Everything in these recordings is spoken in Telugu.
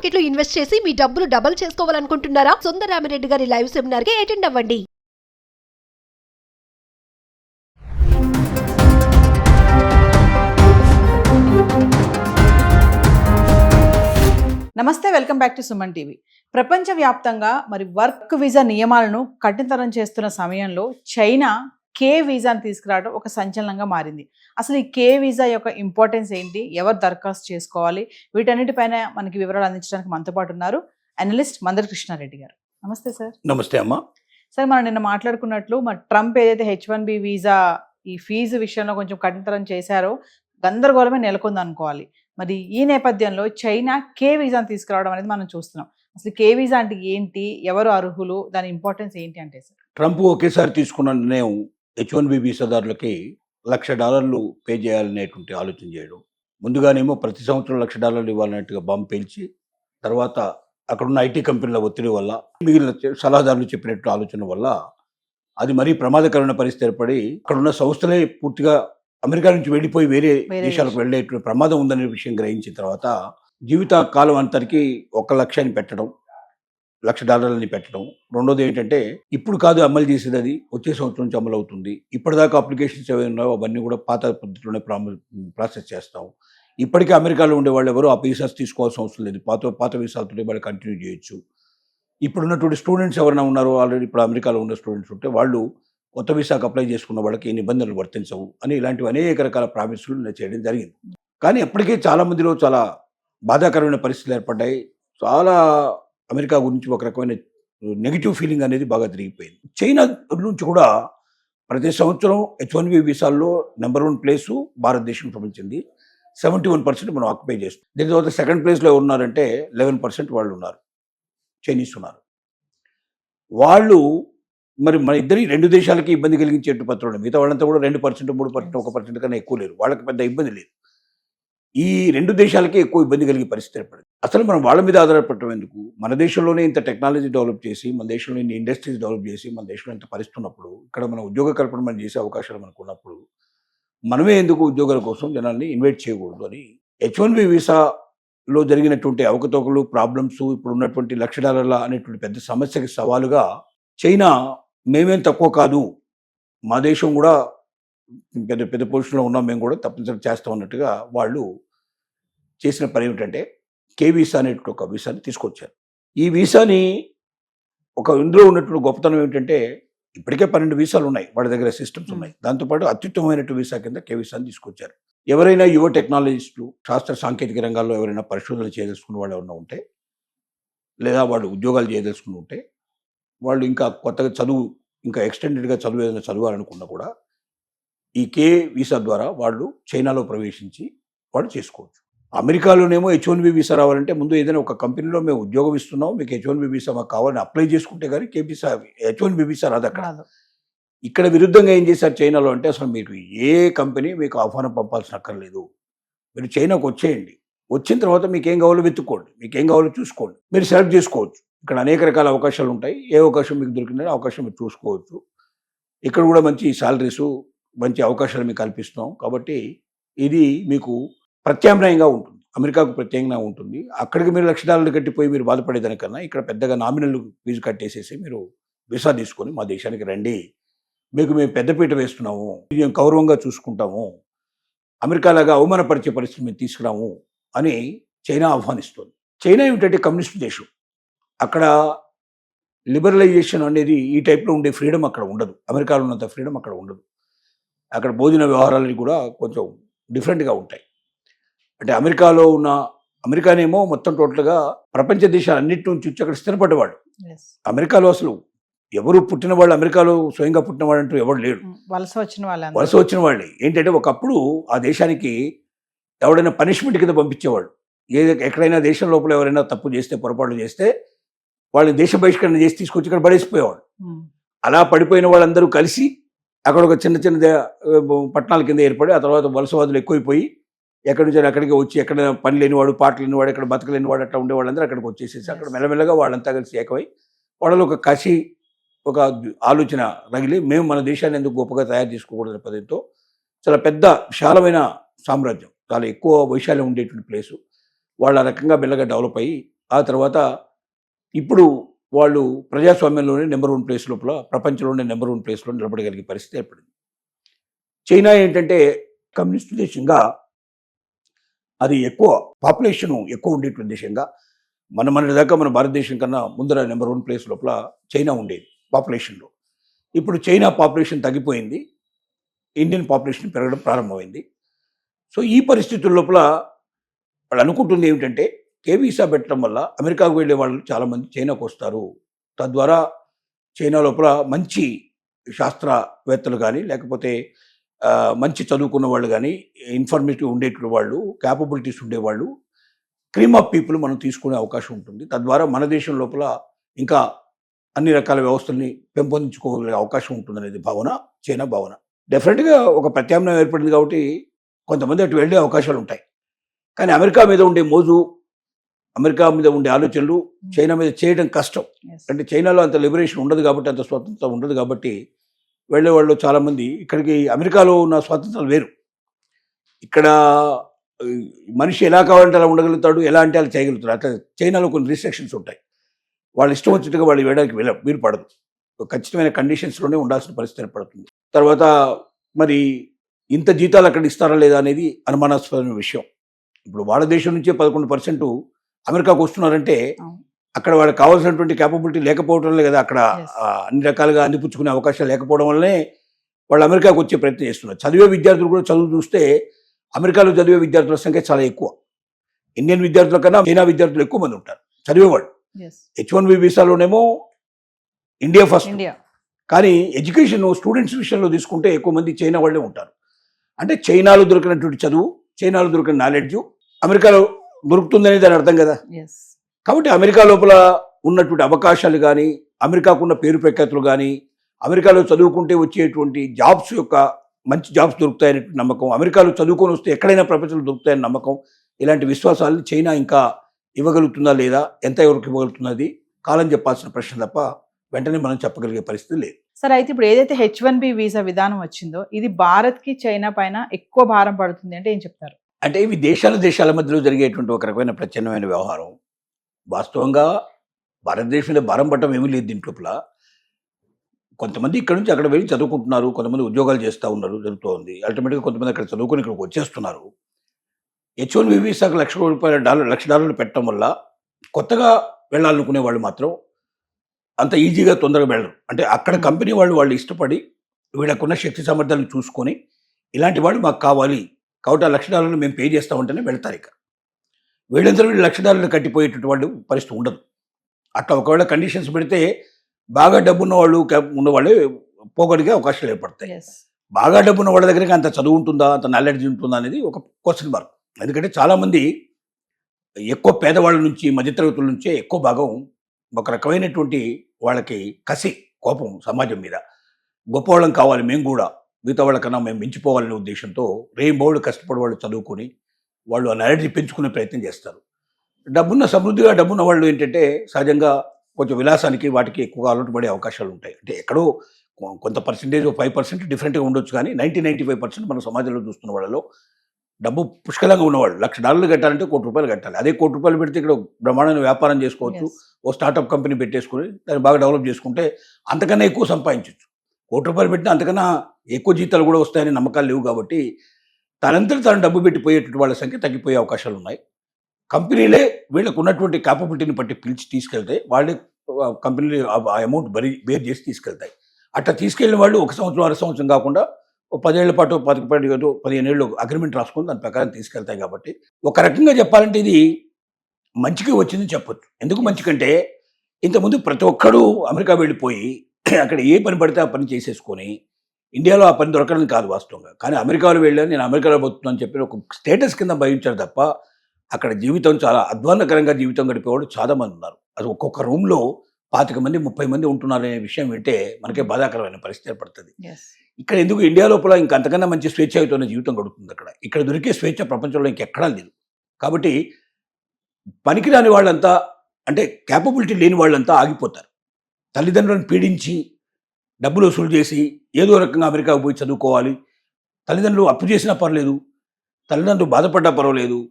మార్కెట్లో ఇన్వెస్ట్ చేసి మీ డబ్బులు డబుల్ చేసుకోవాలనుకుంటున్నారా? సుందరామిరెడ్డి గారి లైవ్ సెమినార్కి అటెండ్ అవ్వండి. నమస్తే welcome back to Suman TV. ప్రపంచవ్యాప్తంగా మరి వర్క్ వీసా నియమాలను కఠినతరం చేస్తున్న సమయంలో చైనా కే వీసాను తీసుకురావడం ఒక సంచలనంగా మారింది. అసలు ఈ కే వీసా యొక్క ఇంపార్టెన్స్ ఏంటి? ఎవరు దరఖాస్తు చేసుకోవాలి? వీటన్నిటిపైన మనకి వివరాలు అందించడానికి మనతో పాటు ఉన్నారు అనలిస్ట్ మందర కృష్ణారెడ్డి గారు. నమస్తే సార్. నమస్తే అమ్మ. సార్ మనం నిన్న మాట్లాడుకున్నట్లు మరి ట్రంప్ ఏదైతే హెచ్ వన్ బి వీసా ఈ ఫీజు విషయంలో కొంచెం కఠినతరం చేశారో గందరగోళమే నెలకొంది అనుకోవాలి మరి ఈ నేపథ్యంలో చైనా కే వీసాను తీసుకురావడం అనేది మనం చూస్తున్నాం. అసలు కే వీసా అంటే ఏంటి? ఎవరు అర్హులు? దాని ఇంపార్టెన్స్ ఏంటి అంటే సార్? ట్రంప్ ఒకేసారి తీసుకున్న నిర్ణయం హెచ్ వన్ బి వీసాదారులకి లక్ష డాలర్లు పే చేయాలనేటువంటి ఆలోచన చేయడం ముందుగానేమో ప్రతి సంవత్సరం లక్ష డాలర్లు ఇవ్వాలన్నట్టుగా బాంబు పేల్చి తర్వాత అక్కడున్న ఐటీ కంపెనీల ఒత్తిడి వల్ల మిగిలిన సలహాదారులు చెప్పినట్టు ఆలోచన వల్ల అది మరీ ప్రమాదకరమైన పరిస్థితి ఏర్పడి అక్కడున్న సంస్థలే పూర్తిగా అమెరికా నుంచి వెళ్ళిపోయి వేరే దేశాలకు దేశం. వెళ్ళేటువంటి ప్రమాదం ఉందనే విషయం గ్రహించిన తర్వాత జీవిత కాలం అంతరికి ఒక లక్షని పెట్టడం లక్ష డాలర్లని పెట్టడం. రెండోది ఏంటంటే ఇప్పుడు కాదు అమలు చేసేది అది వచ్చే సంవత్సరం నుంచి అమలు అవుతుంది. ఇప్పటిదాకా అప్లికేషన్స్ ఏవైనా ఉన్నాయో అవన్నీ కూడా పాత పద్ధతిలోనే ప్రామ- ప్రాసెస్ చేస్తాం ఇప్పటికే అమెరికాలో ఉండే వాళ్ళు ఎవరు ఆ వీసాస్ తీసుకోవాల్సిన అవసరం లేదు. పాత పాత వీసాలతో వాళ్ళు కంటిన్యూ చేయొచ్చు. ఇప్పుడున్నటువంటి స్టూడెంట్స్ ఎవరైనా ఉన్నారో ఆల్రెడీ ఇప్పుడు అమెరికాలో ఉన్న స్టూడెంట్స్ ఉంటే వాళ్ళు కొత్త వీసాకు అప్లై చేసుకున్న వాళ్ళకి ఏ నిబంధనలు వర్తించవు అని ఇలాంటివి అనేక రకాల ప్రామిసులు నేను చేయడం జరిగింది. కానీ ఎప్పటికీ చాలా మందిలో చాలా బాధాకరమైన పరిస్థితులు ఏర్పడ్డాయి. చాలా అమెరికా గురించి ఒక రకమైన నెగిటివ్ ఫీలింగ్ అనేది బాగా తిరిగిపోయింది. చైనా నుంచి కూడా ప్రతి సంవత్సరం హెచ్ వన్ బి వీసాల్లో నెంబర్ వన్ ప్లేసు భారతదేశం సంబంధించింది. సెవెంటీ వన్ పర్సెంట్ మనం ఆక్యుపై చేస్తాం దీని తర్వాత సెకండ్ ప్లేస్లో ఉన్నారంటే లెవెన్ పర్సెంట్ వాళ్ళు ఉన్నారు. చైనీస్ ఉన్నారు. వాళ్ళు మరి మన ఇద్దరి రెండు దేశాలకి ఇబ్బంది కలిగించేట్టు పత్రం మిగతా వాళ్ళంతా కూడా రెండు పర్సెంట్ మూడు పర్సెంట్ ఒక పర్సెంట్ కన్నా ఎక్కువ లేరు. వాళ్ళకి పెద్ద ఇబ్బంది లేదు. ఈ రెండు దేశాలకి ఎక్కువ ఇబ్బంది కలిగే పరిస్థితి ఏర్పడింది. అసలు మనం వాళ్ళ మీద ఆధారపడటం ఎందుకు? మన దేశంలోనే ఇంత టెక్నాలజీ డెవలప్ చేసి మన దేశంలో ఇన్ని ఇండస్ట్రీస్ డెవలప్ చేసి మన దేశంలో ఇంత పరిస్థితున్నప్పుడు ఇక్కడ మన ఉద్యోగ కల్పన మనం చేసే అవకాశాలు మనకు ఉన్నప్పుడు మనమే ఎందుకు ఉద్యోగాల కోసం జనాల్ని ఇన్వైట్ చేయకూడదు అని హెచ్ వన్ బి వీసాలో జరిగినటువంటి అవకతవకలు ప్రాబ్లమ్స్ ఇప్పుడు ఉన్నటువంటి లక్ష డాలర్ల అనేటువంటి పెద్ద సమస్యకి సవాలుగా చైనా మేమేం తక్కువ కాదు మా దేశం కూడా పెద్ద పెద్ద పొజిషన్లో ఉన్నాం మేము కూడా తప్పనిసరి చేస్తాం అన్నట్టుగా వాళ్ళు చేసిన పని ఏమిటంటే కే వీసా అనేటువంటి ఒక వీసాని తీసుకొచ్చారు. ఈ వీసాని ఒక ఇందులో ఉన్నటువంటి గొప్పతనం ఏమిటంటే ఇప్పటికే పన్నెండు వీసాలు ఉన్నాయి వాళ్ళ దగ్గర సిస్టమ్స్ ఉన్నాయి. దాంతోపాటు అత్యుత్తమమైనటువంటి వీసా కింద కే వీసాని తీసుకొచ్చారు. ఎవరైనా యువ టెక్నాలజిస్టులు శాస్త్ర సాంకేతిక రంగాల్లో ఎవరైనా పరిశోధనలు చేయదలుచుకున్న వాళ్ళు ఎవరైనా ఉంటే లేదా వాళ్ళు ఉద్యోగాలు చేయదలుచుకుని ఉంటే వాళ్ళు ఇంకా కొత్తగా చదువు ఇంకా ఎక్స్టెండెడ్గా చదువు ఏదైనా చదవాలనుకున్నా కూడా ఈ కే వీసా ద్వారా వాళ్ళు చైనాలో ప్రవేశించి వాళ్ళు చేసుకోవచ్చు. అమెరికాలోనేమో హెచ్ వన్ బి వీసా రావాలంటే ముందు ఏదైనా ఒక కంపెనీలో మేము ఉద్యోగం ఇస్తున్నాం మీకు హెచ్ వన్ బి వీసా మాకు కావాలని అప్లై చేసుకుంటే కానీ K visa H one B visa రాదు అక్కడ. ఇక్కడ విరుద్ధంగా ఏం చేశారు చైనాలో అంటే అసలు మీకు ఏ కంపెనీ మీకు ఆహ్వానం పంపాల్సిన అక్కర్లేదు. మీరు చైనాకు వచ్చేయండి. వచ్చిన తర్వాత మీకు ఏం కావాలో వెతుక్కోండి. మీకు ఏం కావాలో చూసుకోండి. మీరు సెలెక్ట్ చేసుకోవచ్చు. ఇక్కడ అనేక రకాల అవకాశాలు ఉంటాయి. ఏ అవకాశం మీకు దొరికిందో ఆ అవకాశం మీరు చూసుకోవచ్చు. ఇక్కడ కూడా మంచి సాలరీస్ మంచి అవకాశాలు మీకు కల్పిస్తాం. కాబట్టి ఇది మీకు ప్రత్యామ్నాయంగా ఉంటుంది. అమెరికాకు ప్రత్యేకంగా ఉంటుంది. అక్కడికి మీరు లక్ష డాలర్లు కట్టిపోయి మీరు బాధపడేదానికన్నా ఇక్కడ పెద్దగా నామినల్ ఫీజు కట్టేసేసి మీరు వీసా తీసుకొని మా దేశానికి రండి. మీకు మేము పెద్దపీట వేస్తున్నాము. మేము గౌరవంగా చూసుకుంటాము. అమెరికా లాగా అవమానపరిచే పరిస్థితి మేము తీసుకురాము అని చైనా ఆహ్వానిస్తుంది. చైనా ఏమిటంటే కమ్యూనిస్ట్ దేశం. అక్కడ లిబరలైజేషన్ అనేది ఈ టైప్లో ఉండే ఫ్రీడమ్ అక్కడ ఉండదు. అమెరికాలో ఉన్నంత ఫ్రీడమ్ అక్కడ ఉండదు. అక్కడ భోజన వ్యవహారాలు కూడా కొంచెం డిఫరెంట్గా ఉంటాయి. అంటే అమెరికాలో ఉన్న అమెరికానేమో మొత్తం టోటల్గా ప్రపంచ దేశాలన్నిటి నుంచి వచ్చి అక్కడ స్థిరపడ్డవాడు Yes. అమెరికాలో అసలు ఎవరు పుట్టిన వాళ్ళు అమెరికాలో స్వయంగా పుట్టిన వాడు అంటూ ఎవడు లేడు వలస వచ్చిన వాళ్ళందరూ. వలస వచ్చిన వాళ్ళే. ఏంటంటే ఒకప్పుడు ఆ దేశానికి ఎవడైనా పనిష్మెంట్ కింద పంపించేవాడు ఏ ఎక్కడైనా దేశం లోపల ఎవరైనా తప్పు చేస్తే పొరపాటు చేస్తే వాళ్ళని దేశ బహిష్కరణ చేసి తీసుకొచ్చి ఇక్కడ పడేసిపోయేవాడు అలా పడిపోయిన వాళ్ళందరూ కలిసి అక్కడ ఒక చిన్న చిన్న పట్టణాల కింద ఏర్పడి ఆ తర్వాత వలసవాదులు ఎక్కువైపోయి ఎక్కడి నుంచి అక్కడికి వచ్చి ఎక్కడ పని లేనివాడు పాట లేనివాడు ఎక్కడ బతకలేనివాడు అట్లా ఉండేవాళ్ళందరూ అక్కడికి వచ్చేసేసి అక్కడ. మెల్లమెల్లగా వాళ్ళంతా కలిసి ఏకమై వాళ్ళలో ఒక కసి ఒక ఆలోచన రగిలి మేము మన దేశాన్ని ఎందుకు గొప్పగా తయారు చేసుకోకూడదు పదంతో చాలా పెద్ద విశాలమైన సామ్రాజ్యం చాలా ఎక్కువ వైశాల్యం ఉండేటువంటి ప్లేసు వాళ్ళు ఆ రకంగా మెల్లగా డెవలప్ అయ్యి ఆ తర్వాత ఇప్పుడు వాళ్ళు ప్రజాస్వామ్యంలోనే నెంబర్ వన్ ప్లేస్ లోపల ప్రపంచంలోనే నెంబర్ వన్ ప్లేస్లో నిలబడగలిగే పరిస్థితి ఏర్పడింది. చైనా ఏంటంటే కమ్యూనిస్ట్ దేశంగా అది ఎక్కువ పాపులేషన్ ఎక్కువ ఉండేటువంటి దేశంగా మన మన దాకా మన భారతదేశం కన్నా ముందర నెంబర్ వన్ ప్లేస్ లోపల చైనా ఉండేది పాపులేషన్లో ఇప్పుడు చైనా పాపులేషన్ తగ్గిపోయింది ఇండియన్ పాపులేషన్ పెరగడం ప్రారంభమైంది. సో ఈ పరిస్థితుల లోపల వాళ్ళు అనుకుంటుంది ఏమిటంటే కే వీసా పెట్టడం వల్ల అమెరికాకు వెళ్ళే వాళ్ళు చాలామంది చైనాకు వస్తారు. తద్వారా చైనా లోపల మంచి శాస్త్రవేత్తలు కానీ లేకపోతే మంచి చదువుకున్న వాళ్ళు కానీ ఇన్ఫర్మేటివ్ ఉండేటువంటి వాళ్ళు క్యాపబిలిటీస్ ఉండేవాళ్ళు క్రీమ్ ఆఫ్ పీపుల్ మనం తీసుకునే అవకాశం ఉంటుంది. తద్వారా మన దేశం లోపల ఇంకా అన్ని రకాల వ్యవస్థల్ని పెంపొందించుకోగలిగే అవకాశం ఉంటుందనేది భావన చైనా భావన. డెఫినెట్గా ఒక ప్రత్యామ్నాయం ఏర్పడింది కాబట్టి కొంతమంది అటు వెళ్ళే అవకాశాలు ఉంటాయి కానీ అమెరికా మీద ఉండే మోజు అమెరికా మీద ఉండే ఆలోచనలు చైనా మీద చేయడం కష్టం. అంటే చైనాలో అంత లిబరేషన్ ఉండదు కాబట్టి అంత స్వాతంత్రం ఉండదు కాబట్టి వెళ్ళే వాళ్ళు చాలామంది ఇక్కడికి అమెరికాలో ఉన్న స్వాతంత్రం వేరు. ఇక్కడ మనిషి ఎలా కావాలంటే అలా ఉండగలుగుతాడు ఎలా అంటే అలా చేయగలుగుతాడు. అట్లా చైనాలో కొన్ని రిస్ట్రిక్షన్స్ ఉంటాయి. వాళ్ళు ఇష్టం వచ్చినట్టుగా వాళ్ళు వేయడానికి వెళ్ళ వీలు పడదు. ఖచ్చితమైన కండిషన్స్లోనే ఉండాల్సిన పరిస్థితి ఏర్పడుతుంది. తర్వాత మరి ఇంత జీతాలు అక్కడ ఇస్తారా లేదా అనేది అనుమానాస్పదమైన విషయం. ఇప్పుడు వాళ్ళ దేశం నుంచే పదకొండు పర్సెంట్ అమెరికాకు వస్తున్నారంటే. అక్కడ వాళ్ళకి కావాల్సినటువంటి క్యాపబిలిటీ లేకపోవడం కదా అక్కడ అన్ని రకాలుగా అందిపుచ్చుకునే అవకాశాలు లేకపోవడం వల్లనే వాళ్ళు అమెరికాకు వచ్చే ప్రయత్నం చేస్తున్నారు. చదివే విద్యార్థులు కూడా చదువు చూస్తే అమెరికాలో చదివే విద్యార్థుల సంఖ్య చాలా ఎక్కువ. ఇండియన్ విద్యార్థుల కన్నా చైనా విద్యార్థులు ఎక్కువ మంది ఉంటారు. చదివేవాళ్ళు. హెచ్ వన్ బి వీసాలోనేమో ఇండియా ఫస్ట్ కానీ ఎడ్యుకేషన్ స్టూడెంట్స్ విషయంలో తీసుకుంటే ఎక్కువ మంది చైనా వాళ్ళే ఉంటారు. అంటే చైనాలో దొరికినటువంటి చదువు చైనాలో దొరికిన నాలెడ్జ్ అమెరికాలో దొరుకుతుందనే దాని అర్థం కదా? కాబట్టి అమెరికా లోపల ఉన్నటువంటి అవకాశాలు కానీ అమెరికాకున్న పేరు ప్రఖ్యాతులు కానీ అమెరికాలో చదువుకుంటే వచ్చేటువంటి జాబ్స్ యొక్క మంచి జాబ్స్ దొరుకుతాయనే నమ్మకం అమెరికాలో చదువుకొని వస్తే ఎక్కడైనా ప్రపంచంలో దొరుకుతాయని నమ్మకం ఇలాంటి విశ్వాసాలను చైనా ఇంకా ఇవ్వగలుగుతుందా లేదా ఎంత ఎవరికి ఇవ్వగలుగుతున్నది కాలం చెప్పాల్సిన ప్రశ్న తప్ప వెంటనే మనం చెప్పగలిగే పరిస్థితి లేదు. సరే అయితే ఇప్పుడు ఏదైతే హెచ్ వన్ బి వీసా విధానం వచ్చిందో ఇది భారత్కి చైనా పైన ఎక్కువ భారం పడుతుంది అంటే ఏం చెప్తారు? అంటే ఇవి దేశాల దేశాల మధ్యలో జరిగేటువంటి ఒక రకమైన ప్రచ్ఛన్నమైన వ్యవహారం. వాస్తవంగా భారతదేశం మీద భారం పట్టడం ఏమీ లేదు దీంట్లోపల కొంతమంది ఇక్కడ నుంచి అక్కడ వెళ్ళి చదువుకుంటున్నారు కొంతమంది ఉద్యోగాలు చేస్తూ ఉన్నారు జరుగుతోంది. అల్టిమేట్గా కొంతమంది అక్కడ చదువుకొని ఇక్కడికి వచ్చేస్తున్నారు. హెచ్ వన్ వీసాకు లక్ష రూపాయల డాలర్ లక్ష డాలర్లు పెట్టడం వల్ల కొత్తగా వెళ్ళాలనుకునే వాళ్ళు మాత్రం అంత ఈజీగా తొందరగా వెళ్ళరు. అంటే అక్కడ కంపెనీ వాళ్ళు వాళ్ళు ఇష్టపడి వీళ్ళకున్న శక్తి సామర్థ్యాలు చూసుకొని ఇలాంటి వాళ్ళు మాకు కావాలి. కాబట్టి ఆ లక్ష డాలర్లు మేము పే చేస్తామంటేనే వెళ్తారు ఇక. వీళ్ళందరూ వీళ్ళు లక్ష డాలర్లు కట్టిపోయేటటువంటి వాళ్ళు పరిస్థితి ఉండదు. అట్లా ఒకవేళ కండిషన్స్ పెడితే బాగా డబ్బు ఉన్న వాళ్ళు క్యాప్ ఉన్నవాళ్ళే పోగొడిగే అవకాశాలు ఏర్పడతాయి. బాగా డబ్బు ఉన్న వాళ్ళ దగ్గరికి అంత చదువు ఉంటుందా అంత నాలెడ్జ్ ఉంటుందా అనేది ఒక క్వశ్చన్ మార్క్ ఎందుకంటే చాలామంది ఎక్కువ పేదవాళ్ళ నుంచి మధ్యతరగతుల నుంచే ఎక్కువ భాగం ఒక రకమైనటువంటి వాళ్ళకి కసి కోపం సమాజం మీద. గొప్పవాళ్ళం కావాలి మేము కూడా. మిగతా వాళ్ళకన్నా మేము మించిపోవాలనే ఉద్దేశంతో రేయింబౌళ్ళు కష్టపడి వాళ్ళు చదువుకొని వాళ్ళు ఆ నాలెడ్జ్ పెంచుకునే ప్రయత్నం చేస్తారు. డబ్బున్న సమృద్ధిగా డబ్బున్న వాళ్ళు ఏంటంటే సహజంగా కొంచెం విలాసానికి వాటికి ఎక్కువగా అలవాటు పడే అవకాశాలు ఉంటాయి. అంటే ఎక్కడో కొంత పర్సెంటేజ్ ఫైవ్ పర్సెంట్ డిఫరెంట్గా ఉండొచ్చు కానీ నైంటీ నైంటీ ఫైవ్ పర్సెంట్ మన సమాజంలో చూస్తున్న వాళ్ళలో డబ్బు పుష్కలంగా ఉన్నవాళ్ళు. లక్ష డాలర్లు కట్టాలంటే కోటి రూపాయలు కట్టాలి. అదే కోటి రూపాయలు పెడితే ఇక్కడ బ్రహ్మాండమైన వ్యాపారం చేసుకోవచ్చు. ఓ స్టార్టప్ కంపెనీ పెట్టేసుకుని దాన్ని బాగా డెవలప్ చేసుకుంటే అంతకన్నా ఎక్కువ సంపాదించవచ్చు కోటి రూపాయలు పెట్టినా అంతకన్నా ఎక్కువ జీతాలు కూడా వస్తాయని నమ్మకాలు లేవు కాబట్టి తనంతటి తను డబ్బు పెట్టిపోయేటువంటి వాళ్ళ సంఖ్య తగ్గిపోయే అవకాశాలు ఉన్నాయి. కంపెనీలే వీళ్ళకు ఉన్నటువంటి క్యాపబిలిటీని బట్టి పిలిచి తీసుకెళ్తాయి వాళ్ళే కంపెనీలు ఆ- అమౌంట్ బరి బేర్ చేసి తీసుకెళ్తాయి. అట్లా తీసుకెళ్ళిన వాళ్ళు ఒక సంవత్సరం అర సంవత్సరం కాకుండా ఒక పదేళ్ళ పాటు పది పదిహేను ఏళ్ళు అగ్రిమెంట్ రాసుకొని దాని ప్రకారం తీసుకెళ్తాయి కాబట్టి ఒక రకంగా చెప్పాలంటే ఇది మంచిగా వచ్చిందని చెప్పొచ్చు. ఎందుకు మంచికంటే ఇంతకుముందు ప్రతి ఒక్కడూ అమెరికా వెళ్ళిపోయి అక్కడ ఏ పని పడితే ఆ పని చేసేసుకొని ఇండియాలో ఆ పని దొరకడం కాదు వాస్తవంగా. కానీ అమెరికాలో వెళ్ళాను నేను అమెరికాలో పోతున్నాను చెప్పి ఒక స్టేటస్ కింద భయించారు తప్ప అక్కడ జీవితం చాలా అధ్వాన్నకరంగా జీవితం గడిపేవాడు చాలా మంది ఉన్నారు. అది ఒక్కొక్క రూమ్లో పాతిక మంది ముప్పై మంది ఉంటున్నారనే విషయం వింటే మనకే బాధాకరమైన పరిస్థితి ఏర్పడుతుంది. ఇక్కడ ఎందుకు ఇండియా లోపల ఇంకా అంతకన్నా మంచి స్వేచ్ఛాయుతమైన జీవితం గడుపుతుంది అక్కడ? ఇక్కడ దొరికే స్వేచ్ఛ ప్రపంచంలో ఇంకెక్కడా లేదు. కాబట్టి పనికిరాని వాళ్ళంతా అంటే క్యాపబిలిటీ లేని వాళ్ళంతా ఆగిపోతారు. తల్లిదండ్రులను పీడించి డబ్బులు వసూలు చేసి ఏదో రకంగా అమెరికాకు పోయి చదువుకోవాలి. తల్లిదండ్రులు అప్పు చేసినా పర్లేదు. తల్లిదండ్రులు బాధపడ్డా పర్వాలేదు.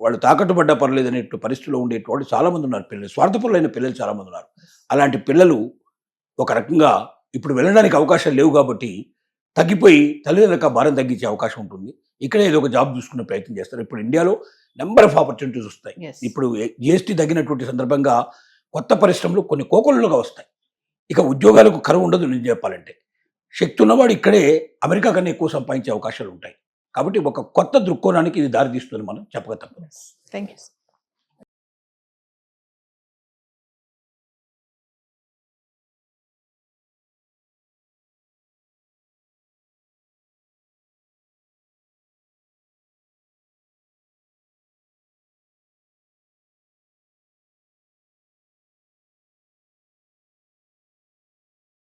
వాళ్ళు తాకట్టు పడ్డా పర్లేదు అనేటు పరిస్థితిలో ఉండేటువంటి చాలా మంది ఉన్నారు పిల్లలు. స్వార్థపరులైన పిల్లలు చాలా మంది ఉన్నారు అలాంటి పిల్లలు ఒక రకంగా ఇప్పుడు వెళ్ళడానికి అవకాశాలు లేవు కాబట్టి తగ్గిపోయి తల్లిదండ్రులకు భారం తగ్గించే అవకాశం ఉంటుంది. ఇక్కడే ఏదో ఒక జాబ్ చూసుకునే ప్రయత్నం చేస్తారు. ఇప్పుడు ఇండియాలో నెంబర్ ఆఫ్ ఆపర్చునిటీస్ వస్తాయి. ఇప్పుడు జిఎస్టీ తగ్గినటువంటి సందర్భంగా కొత్త పరిశ్రమలు కొన్ని కోకొల్లుగా వస్తాయి. ఇక ఉద్యోగాలకు కరువు ఉండదు నేను చెప్పాలంటే. శక్తి ఉన్నవాడు ఇక్కడే అమెరికా కన్నా ఎక్కువ సంపాదించే అవకాశాలు ఉంటాయి. కాబట్టి ఒక కొత్త దృక్కోణానికి ఇది దారితీస్తుంది మనం చెప్పక తప్పదు. Thank you